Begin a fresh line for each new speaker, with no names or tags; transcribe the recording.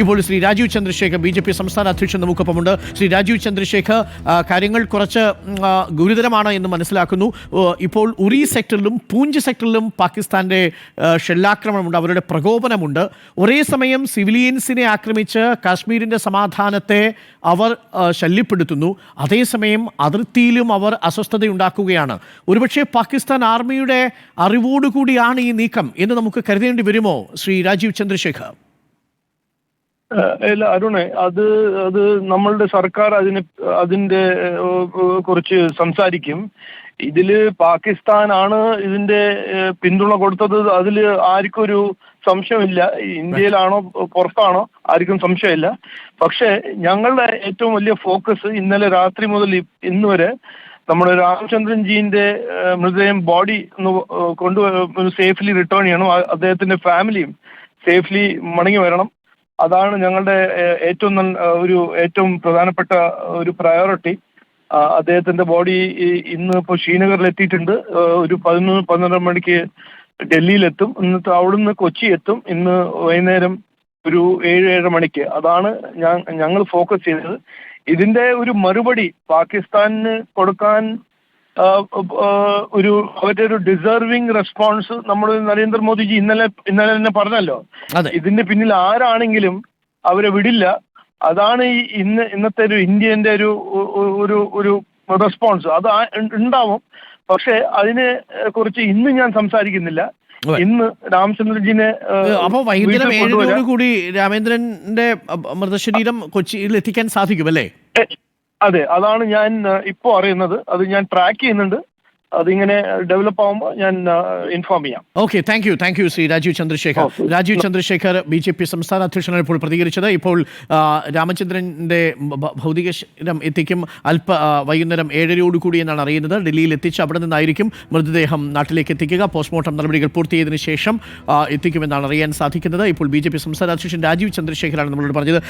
ഇപ്പോൾ Shri Rajeev Chandrasekhar B J P സംസ്ഥാന അധ്യക്ഷൻ നമുക്കൊപ്പമുണ്ട്. ശ്രീ രാജീവ് ചന്ദ്രശേഖർ കാര്യങ്ങൾ കുറച്ച് ഗുരുതരമാണ് എന്ന് മനസ്സിലാക്കുന്നു. ഇപ്പോൾ ഉറി സെക്ടറിലും പൂഞ്ച് സെക്ടറിലും പാകിസ്ഥാന്റെ ആ, ഷെല്ലാക്രമണമുണ്ട് അവരുടെ പ്രകോപനമുണ്ട്. ഒരേ സമയം സിവിലിയൻസിനെ ആക്രമിച്ച് കാശ്മീരിന്റെ സമാധാനത്തെ അവർ ശല്യപ്പെടുത്തുന്നു. അതേസമയം അതിർത്തിയിലും അവർ അസ്വസ്ഥതയുണ്ടാക്കുകയാണ്. ഒരുപക്ഷെ പാകിസ്ഥാൻ ആർമിയുടെ അറിവോടുകൂടിയാണ് ഈ നീക്കം എന്ന് നമുക്ക് കരുതേണ്ടി വരുമോ ശ്രീ രാജീവ് ചന്ദ്രശേഖർ?
ഇല്ല അരുണെ അത് അത് നമ്മളുടെ സർക്കാർ അതിന് ഏഹ്, കുറിച്ച് സംസാരിക്കും. ഇതിൽ പാകിസ്ഥാനാണ് ഇതിന്റെ ഏഹ്, പിന്തുണ കൊടുത്തത്. അതിൽ ആർക്കും ഒരു സംശയമില്ല. ഇന്ത്യയിലാണോ പുറത്താണോ ആർക്കും സംശയമില്ല. പക്ഷേ ഞങ്ങളുടെ ഏറ്റവും വലിയ ഫോക്കസ് ഇന്നലെ രാത്രി മുതൽ ഇന്ന് വരെ നമ്മുടെ രാമചന്ദ്രൻ ജീന്റെ ഏഹ്, മൃതദേഹം ബോഡി ഒന്ന് കൊണ്ടു സേഫ്ലി റിട്ടേൺ ചെയ്യണം. അദ്ദേഹത്തിന്റെ ഫാമിലിയും സേഫ്ലി മടങ്ങി വരണം. അതാണ് ഞങ്ങളുടെ ഏറ്റവും നല്ല ഒരു ഏറ്റവും പ്രധാനപ്പെട്ട ഒരു പ്രയോറിറ്റി അദ്ദേഹത്തിന്റെ ബോഡി ഇന്ന് ഇപ്പോൾ ശ്രീനഗറിൽ എത്തിയിട്ടുണ്ട്. ഒരു പതിനൊന്ന് പന്ത്രണ്ട് മണിക്ക് ഡൽഹിയിലെത്തും. എന്നിട്ട് അവിടുന്ന് കൊച്ചി എത്തും. ഇന്ന് വൈകുന്നേരം ഒരു ഏഴ് ഏഴര മണിക്ക്. അതാണ് ഞാൻ ഞങ്ങൾ ഫോക്കസ് ചെയ്തത് ഇതിന്റെ ഒരു മറുപടി പാകിസ്ഥാനിന് കൊടുക്കാൻ ഒരു അവരുടെ ഒരു ഡിസേർവിംഗ് റെസ്പോൺസ് നമ്മൾ നരേന്ദ്രമോദിജി ഇന്നലെ ഇന്നലെ തന്നെ പറഞ്ഞല്ലോ. ഇതിന്റെ പിന്നിൽ ആരാണെങ്കിലും അവരെ വിടില്ല. അതാണ് ഈ ഇന്ന് ഇന്നത്തെ ഒരു ഇന്ത്യന്റെ ഒരു ഒരു ഒരു റെസ്പോൺസ് അത് ഉണ്ടാവും. പക്ഷെ അതിനെ കുറിച്ച് ഇന്ന് ഞാൻ സംസാരിക്കുന്നില്ല. ഇന്ന് രാമചന്ദ്രജിനെ
അപ്പൊ വൈകുന്നേരം ഏഴോടുകൂടി കൂടി രാമേന്ദ്രന്റെ മൃതശരീരം കൊച്ചിയിൽ എത്തിക്കാൻ സാധിക്കും അല്ലേ
അതെ അതാണ് ഞാൻ ഇപ്പോൾ ഇപ്പോ അറിയുന്നത്. അത് ഞാൻ ട്രാക്ക് ചെയ്യുന്നുണ്ട്. അതിങ്ങനെ ഡെവലപ്പ് ആവുമ്പോൾ ഞാൻ ഇൻഫോം ചെയ്യാം.
Okay thank you thank you Shri Rajeev Chandrasekhar. Rajeev Chandrasekhar B J P സംസ്ഥാന അധ്യക്ഷനാണ് ഇപ്പോൾ പ്രതികരിച്ചത്. ഇപ്പോൾ ആ, രാമചന്ദ്രന്റെ ഭ- ഭൗതിക ശരീരം എത്തിക്കും. അല്പ വൈകുന്നേരം ഏഴരയോടുകൂടി എന്നാണ് അറിയുന്നത്. ഡൽഹിയിൽ എത്തിച്ച് അവിടെ നിന്നായിരിക്കും മൃതദേഹം നാട്ടിലേക്ക് എത്തിക്കുക. പോസ്റ്റ്മോർട്ടം നടപടികൾ പൂർത്തിയായതിനു ശേഷം എത്തിക്കുമെന്നാണ് അറിയാൻ സാധിക്കുന്നത്. ഇപ്പോൾ ബി ജെ പി സംസ്ഥാന അധ്യക്ഷൻ രാജീവ് ചന്ദ്രശേഖരാണ് നമ്മളോട് പറഞ്ഞത്.